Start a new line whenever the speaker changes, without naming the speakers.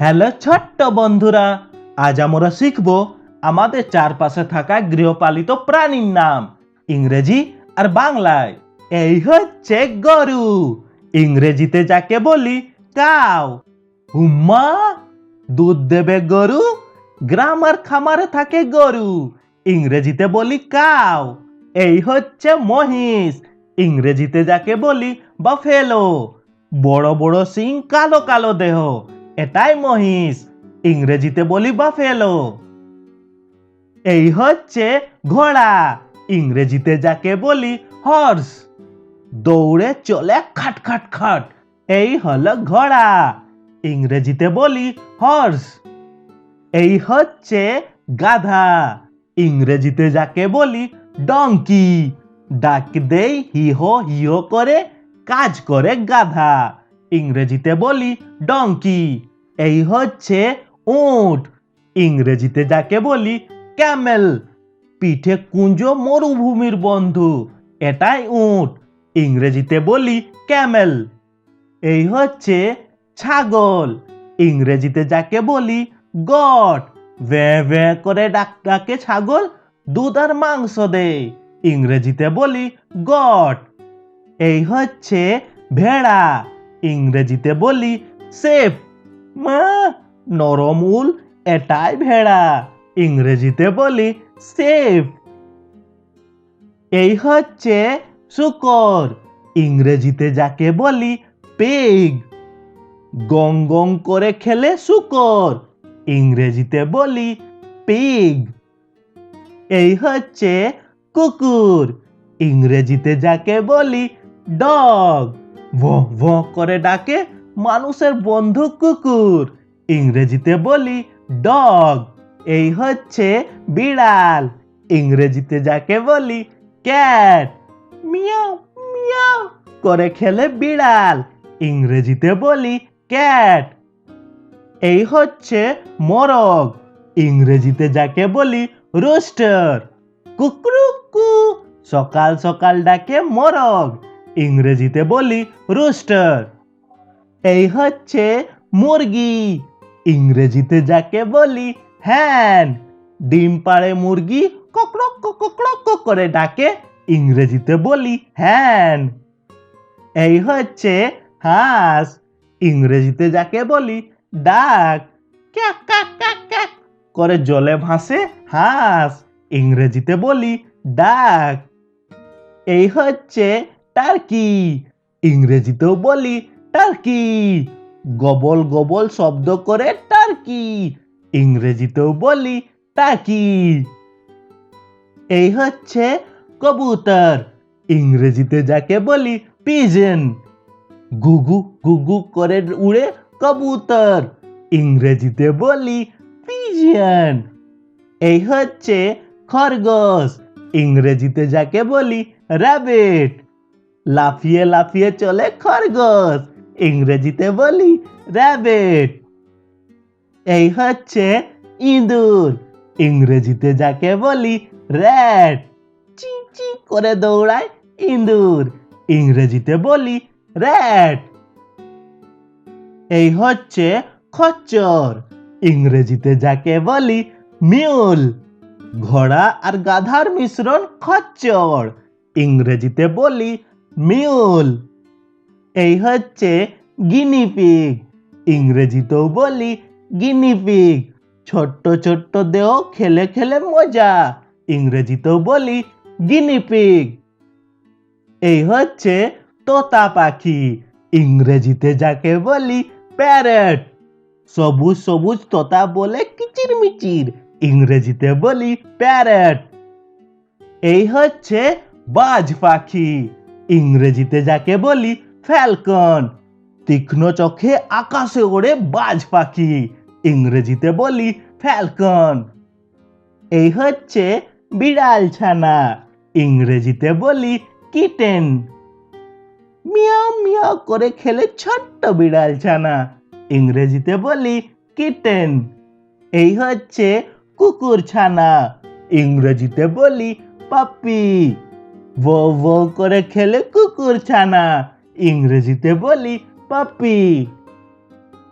Hello ছোট্ট বন্ধুরা, আজ আমরা শিখব আমাদের চারপাশে থাকা গৃহপালিত প্রাণীর নাম, ইংরেজি আর বাংলায়। এই হচ্ছে গরু। ইংরেজিতে যাকে বলি কাউ। হুম্মা দুধ দেবে গরু, গ্রাম আর খামারে থাকে গরু। ইংরেজিতে বলি কাউ। এই হচ্ছে মহিষ। ইংরেজিতে যাকে বলি বাফেলো। বড় বড় সিং কালো কালো দেহ। এটাই মহিষ। ইংরেজিতে বলি বাফেলো। এই হচ্ছে ঘোড়া। ইংরেজিতে যাকে বলি হর্স। দৌড়ে চলে খাট খাট খাট। এই হলো ঘোড়া। ইংরেজিতে বলি হর্স। এই হচ্ছে গাধা। ইংরেজিতে যাকে বলি ডঙ্কি ডাক দেই হিহো হিহো করে কাজ করে গাধা। ইংরেজিতে বলি ডঙ্কি এই হচ্ছে উট। ইংরেজিতে যাকে বলি ক্যামেল পিঠে কুঞ্জ মরুভূমির বন্ধু। এটাই উট। ইংরেজিতে বলি ক্যামেল এই হচ্ছে ছাগল। ইংরেজিতে যাকে বলি গট ভে ভে করে ডাক ডাকে ছাগল দুধ আর মাংস দেয়। ইংরেজিতে বলি গট এই হচ্ছে ভেড়া। ইংরেজিতে বলি, সেফ। মা, নরম উল, এটাই ভেড়া। ইংরেজিতে বলি, সেফ। এই হচ্ছে শুকর। ইংরেজিতে যাকে বলি, পেগ। গং গং করে খেলে শুকর। ইংরেজিতে বলি, পিগ। এই হচ্ছে কুকুর। ইংরেজিতে যাকে বলি, ডগ। ভঁ করে ডাকে মানুষের বন্ধু কুকুর। ইংরেজিতে বলি ডগ, এই হচ্ছে বিড়াল। ইংরেজিতে যাকে বলি ক্যাট, মিয়াও মিয়াও করে খেলে বিড়াল। ইংরেজিতে বলি ক্যাট, এই হচ্ছে মরগ। ইংরেজিতে যাকে বলি রোস্টার, কুকরুকু, সকাল সকাল ডাকে মরগ। ইংরেজিতে বলি রোস্টার। এই হচ্ছে মুরগি। ইংরেজিতে যাকে বলি হ্যান। ডিম পাড়ে মুরগি ককড়ক ককড়ক করে ডাকে, ইংরেজিতে বলি হ্যান। এই হচ্ছে হাঁস। ইংরেজিতে যাকে বলি ডাক ক্যাক ক্যাক করে জলে ভাসে হাঁস। ইংরেজিতে বলি ডাক। এই হচ্ছে টার্কি। ইংরেজিতেও বলি টার্কি। গবল গবল শব্দ করে টার্কি। ইংরেজিতেও বলি টার্কি। এই হচ্ছে কবুতর। ইংরেজিতে যাকে বলি পিজন। গুগু গুগু করে উড়ে কবুতর। ইংরেজিতে বলি পিজিয়ন এই হচ্ছে খরগোশ। ইংরেজিতে যাকে বলি র্যাবিট। লাফিয়ে লাফিয়ে চলে খরগোশ। ইংরেজিতে বলি র্যাবিট এই হচ্ছে ইঁদুর। ইংরেজিতে যাকে বলি র্যাট চি চি করে দৌড়ায় ইঁদুর। ইংরেজিতে বলি র্যাট এই হচ্ছে খচ্চর। ইংরেজিতে যাকে বলি মিউল ঘোড়া আর গাধার মিশ্রণ খচ্চর। ইংরেজিতে বলি মিউল। এই হচ্ছে গিনিপিগ ইংরেজিতেও বলি গিনিপিগ ছোট্ট ছোট্ট দেহ খেলে খেলে মজা। ইংরেজিতেও বলি গিনিপিগ এই হচ্ছে তোতা পাখি। ইংরেজিতে যাকে বলি প্যারেট। সবুজ সবুজ তোতা বলে কিচির মিচির ইংরেজিতে বলি প্যারেট। এই হচ্ছে বাজ পাখি। ইংরেজিতে যাকে বলি ফ্যালকন। তীক্ষ্ণ চোখে আকাশে ওড়ে বাজ পাখি। ইংরেজিতে বলি ফ্যালকন। এই হচ্ছে বিড়াল ছানা। ইংরেজিতে বলি কিটেন। মিয়াও মিয়াও করে খেলে ছোট্ট বিড়াল ছানা। ইংরেজিতে বলি কিটেন। এই হচ্ছে কুকুর ছানা। ইংরেজিতে বলি পাপ্পি। বো বৌ করে খেলে কুকুর ছানা। ইংরেজিতে বলি পাপ্পি